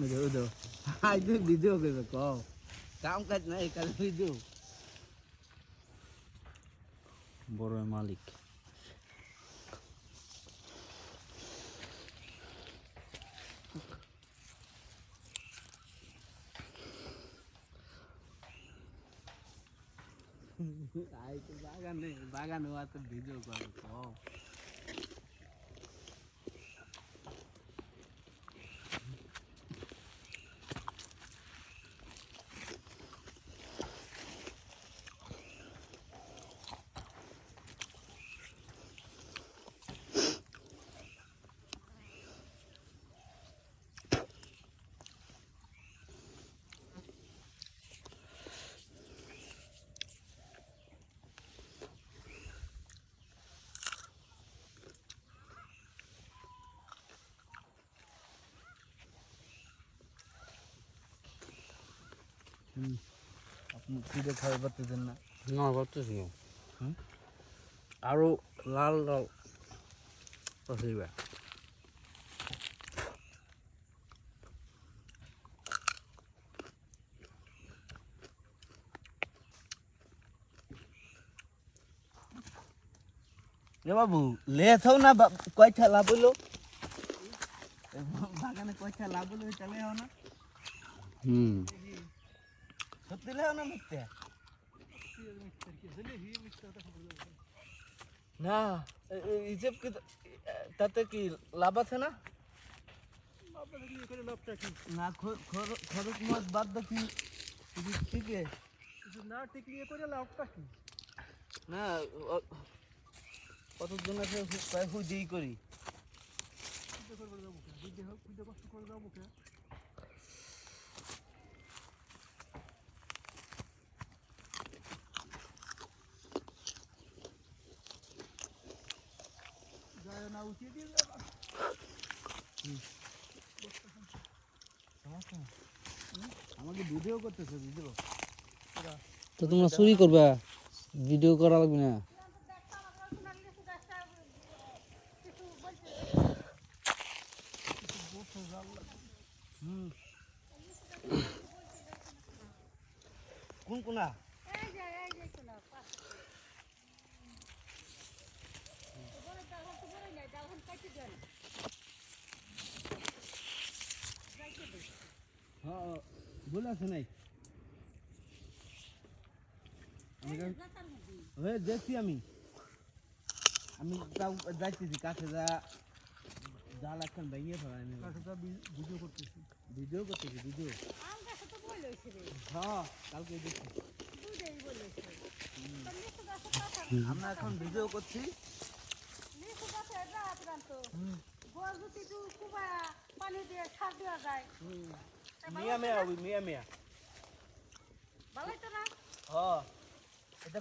Video দাও I তুই video করবে কও কাম কাজ নাই কাজ ভিডিও বড় মালিক আই তো বাগানে বাগানে তো ভিডিও করবে আপনি ভিডিও খাওয়াই পারতেছেন না? না হুম? লাল লাল পসিবা এ বাবু লেথাও না কয়টা লাভ হলো বাগানে কয়টা লাভ হলো লেহাও না। হুম। সত্যি লেহাও না মিথ্যে? না, এ- তাতে কি লাভ আছে না? না খরচ মাছ বাদ যদি ঠিকই না টিকলিয়ে করে লাভটা কি না অ- কতজন আছে? প্রায় হুই দিই করি। খুঁজে করবে যাব খুঁজে কষ্ট করে যাব কে যায় না উঠিয়ে দিয়ে যাবা আমাকে ভিডিও করতেছে ভিডিও। তো তোমরা চুরি করবা ভিডিও করা লাগবে না। কোন কোনা? হ্যাঁ বলে আছে নাই। হয়ে দেখছি আমি। আমি তাও যাইতেছি কাছে যা জাল একখান ভেঙে ফেলাই ভিডিও করতেছি। ভিডিও করতেছি ভিডিও হ্যাঁ কালকে দেখছি। আমরা এখন ভিডিও করছি। পানি দিয়ে সার দেওয়া যায় মিয়া মিয়া ওই মিয়া মিয়া। ভালোই তো না? হ্যাঁ